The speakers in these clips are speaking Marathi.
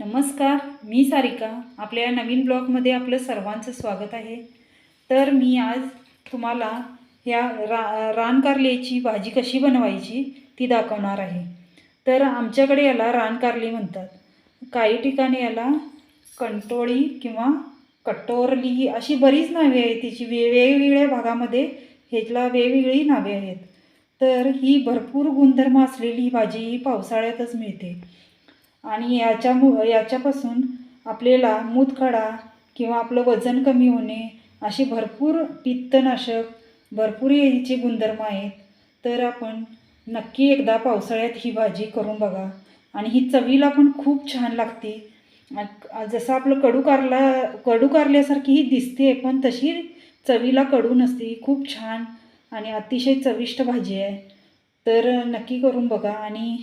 नमस्कार मी सारिका. आपल्या नवीन ब्लॉगमध्ये आपलं सर्वांचं स्वागत आहे. तर मी आज तुम्हाला या रा रानकारलेची भाजी कशी बनवायची ती दाखवणार आहे. तर आमच्याकडे याला रानकारली म्हणतात. काही ठिकाणी याला कंटोळी किंवा कटोरली अशी बरीच नावे आहेत. तिची वे वेगवेगळ्या भागामध्ये ह्याला वेगवेगळी नावे आहेत. तर ही भरपूर गुणधर्म असलेली ही भाजी ही पावसाळ्यातच मिळते. आणि याच्यामु याच्यापासून आपल्याला मूतखडा किंवा आपलं वजन कमी होणे अशी भरपूर पित्तनाशक भरपूर याचे गुणधर्म आहेत. तर आपण नक्की एकदा पावसाळ्यात ही भाजी करून बघा. आणि ही चवीला पण खूप छान लागते. जसं आपलं कडू कारला कडू कारल्यासारखी ही दिसते पण तशी चवीला कडू नसते. खूप छान आणि अतिशय चविष्ट भाजी आहे. तर नक्की करून बघा. आणि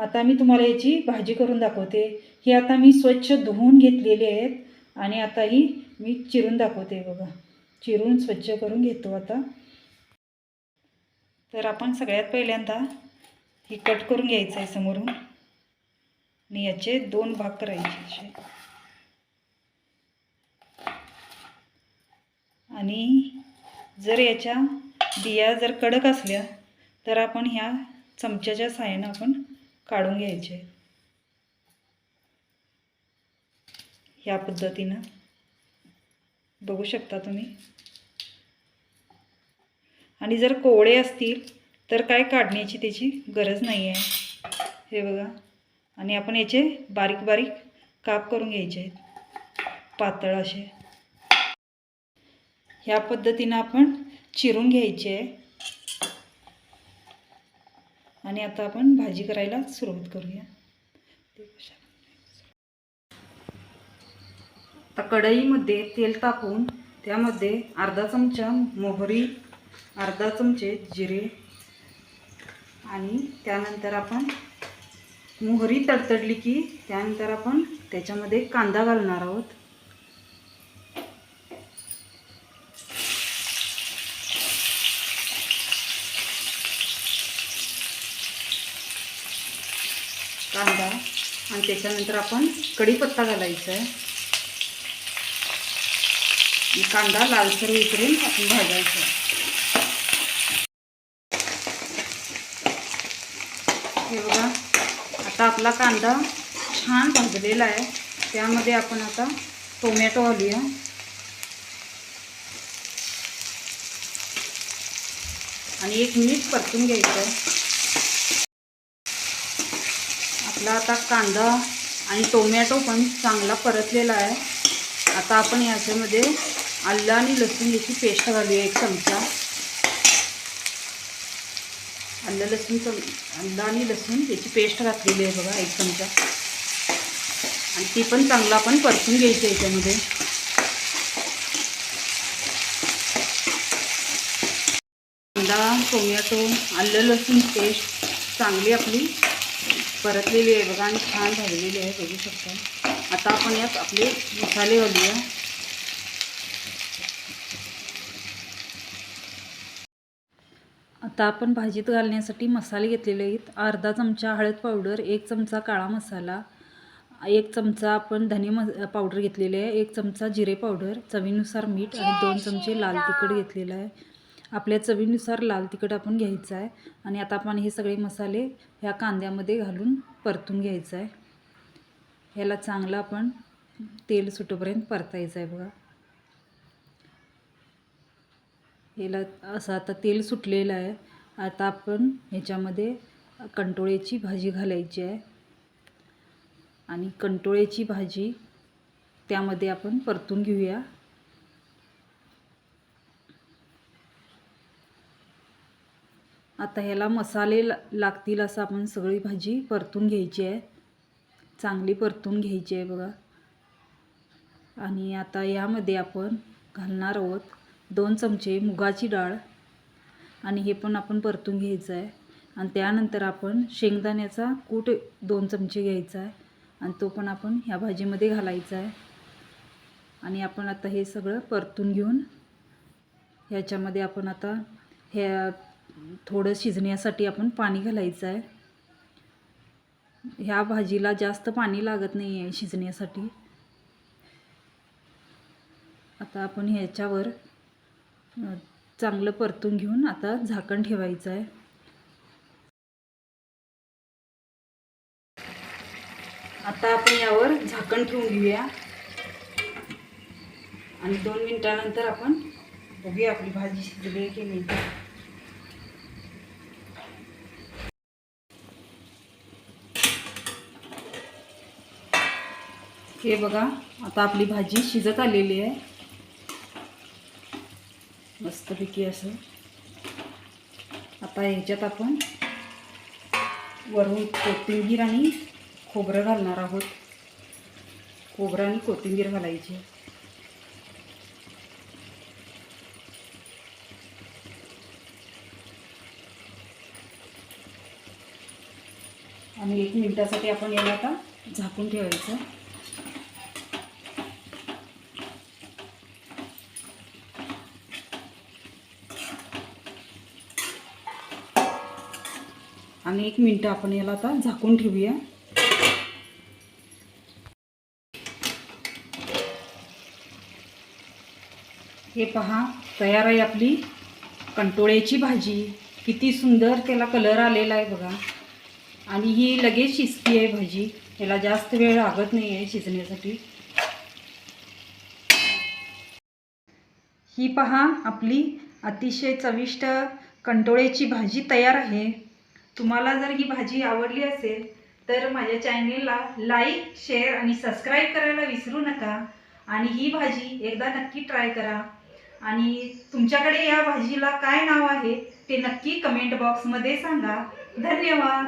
आता मी तुम्हाला याची भाजी करून दाखवते. ही आता मी स्वच्छ धुवून घेतलेली आहेत आणि आता ही मी चिरून दाखवते बघा. चिरून स्वच्छ करून घेतो आता. तर आपण सगळ्यात पहिल्यांदा ही कट करून घ्यायचं आहे समोरून. आणि याचे दोन भाग करायचे असे. आणि जर याच्या बिया जर कडक असल्या तर आपण ह्या चमच्याच्या साहाय्यानं आपण काढून घ्यायचे. ह्या पद्धतीनं. बघू शकता तुम्ही. आणि जर कोवळे असतील तर काय काढण्याची त्याची गरज नाही आहे. हे बघा. आणि आपण याचे बारीक बारीक काप करून घ्यायचे आहेत. पातळ असे. ह्या पद्धतीनं आपण चिरून घ्यायचे आहे. आणि आता आपण भाजी करायला सुरुवात करूया. आता कढईमध्ये तेल तापवून त्यामध्ये अर्धा चमचा मोहरी अर्धा चमचे जिरे आणि त्यानंतर आपण मोहरी तडतडली की त्यानंतर आपण त्याच्यामध्ये कांदा घालणार आहोत. कांदा आणि त्याच्यानंतर आपण कढीपत्ता घालायचा आहे. कांदा लालसर उतरून आपण भाजायचा आहे. हे बघा आता आपला कांदा छान भाजलेला आहे. त्यामध्ये आपण आता टोमॅटो घालूया. आणि एक मिनिट परतून घ्यायचं आहे. आपला आता कांदा आणि टोमॅटो पण चांगला परतलेला आहे. आता आपण याच्यामध्ये आलं आणि लसूण याची पेस्ट घालूया एक चमचा. आलं लसूण चम आलं आणि लसूण याची पेस्ट घातलेली आहे बघा एक चमचा. आणि ती पण चांगला आपण परतून घ्यायची याच्यामध्ये. कांदा टोमॅटो आलं लसूण पेस्ट चांगली आपली परतलेली आहे बघा आणि छान भाजलेली आहे बघू शकता. आता आपण यात आपले मसाले घालूया. आता आपण भाजीत घालण्यासाठी मसाले घेतलेले आहेत. अर्धा चमचा हळद पावडर एक चमचा काळा मसाला एक चमचा आपण धने म पावडर घेतलेले आहे एक चमचा जिरे पावडर चवीनुसार मीठ आणि दोन चमचे लाल तिखट घेतलेलं आहे. आपल्या चवीनुसार लाल तिखट आपण घ्यायचं आहे. आणि आता आपण हे सगळे मसाले ह्या कांद्यामध्ये घालून परतून घ्यायचं आहे. ह्याला चांगलं आपण तेल सुटेपर्यंत परतायचं आहे बघा. याला असं आता तेल सुटलेलं आहे. आता आपण ह्याच्यामध्ये कंटोळ्याची भाजी घालायची आहे. आणि कंटोळ्याची भाजी त्यामध्ये आपण परतून घेऊया. आता ह्याला मसाले लागतील असं आपण सगळी भाजी परतून घ्यायची आहे. चांगली परतून घ्यायची आहे बघा. आणि आता यामध्ये आपण घालणार आहोत दोन चमचे मुगाची डाळ. आणि हे पण आपण परतून घ्यायचं आहे. आणि त्यानंतर आपण शेंगदाण्याचा कूट दोन चमचे घ्यायचा आहे. आणि तो पण आपण ह्या भाजीमध्ये घालायचा आहे. आणि आपण आता हे सगळं परतून घेऊन ह्याच्यामध्ये आपण आता ह्या थोडं शिजण्यासाठी आपण पाणी घालायचं आहे. ह्या भाजीला जास्त पाणी लागत नाही आहे शिजण्यासाठी. आता आपण ह्याच्यावर चांगलं परतून घेऊन आता झाकण ठेवायचं आहे. आता आपण यावर झाकण ठेवून घेऊया. आणि दोन मिनटानंतर आपण बघूया आपली भाजी शिजली की नाही. हे बघा आता आपली भाजी शिजत आलेली आहे. मस्तपैकी असं. आता ह्याच्यात आपण वरून कोथिंबीर आणि खोबरं घालणार आहोत. खोबरं आणि कोथिंबीर घालायची. आणि एक मिनिटासाठी आपण याला आता झाकून ठेवायचं. आणि एक मिनटं आपण याला आता झाकून ठेवूया. हे पहा तयार आहे आपली कंटोळ्याची भाजी. किती सुंदर त्याला कलर आलेला आहे बघा. आणि ही लगेच शिजती आहे भाजी. याला जास्त वेळ लागत नाही आहे शिजण्यासाठी. ही पहा आपली अतिशय चविष्ट कंटोळ्याची भाजी तयार आहे. तुम्हाला जर ही भाजी आवडली असेल तर माझ्या चॅनेलला लाईक शेअर आणि सबस्क्राईब करायला विसरू नका. आणि ही भाजी एकदा नक्की ट्राय करा. आणि तुमच्याकडे या भाजीला काय नाव आहे ते नक्की कमेंट बॉक्समध्ये सांगा. धन्यवाद!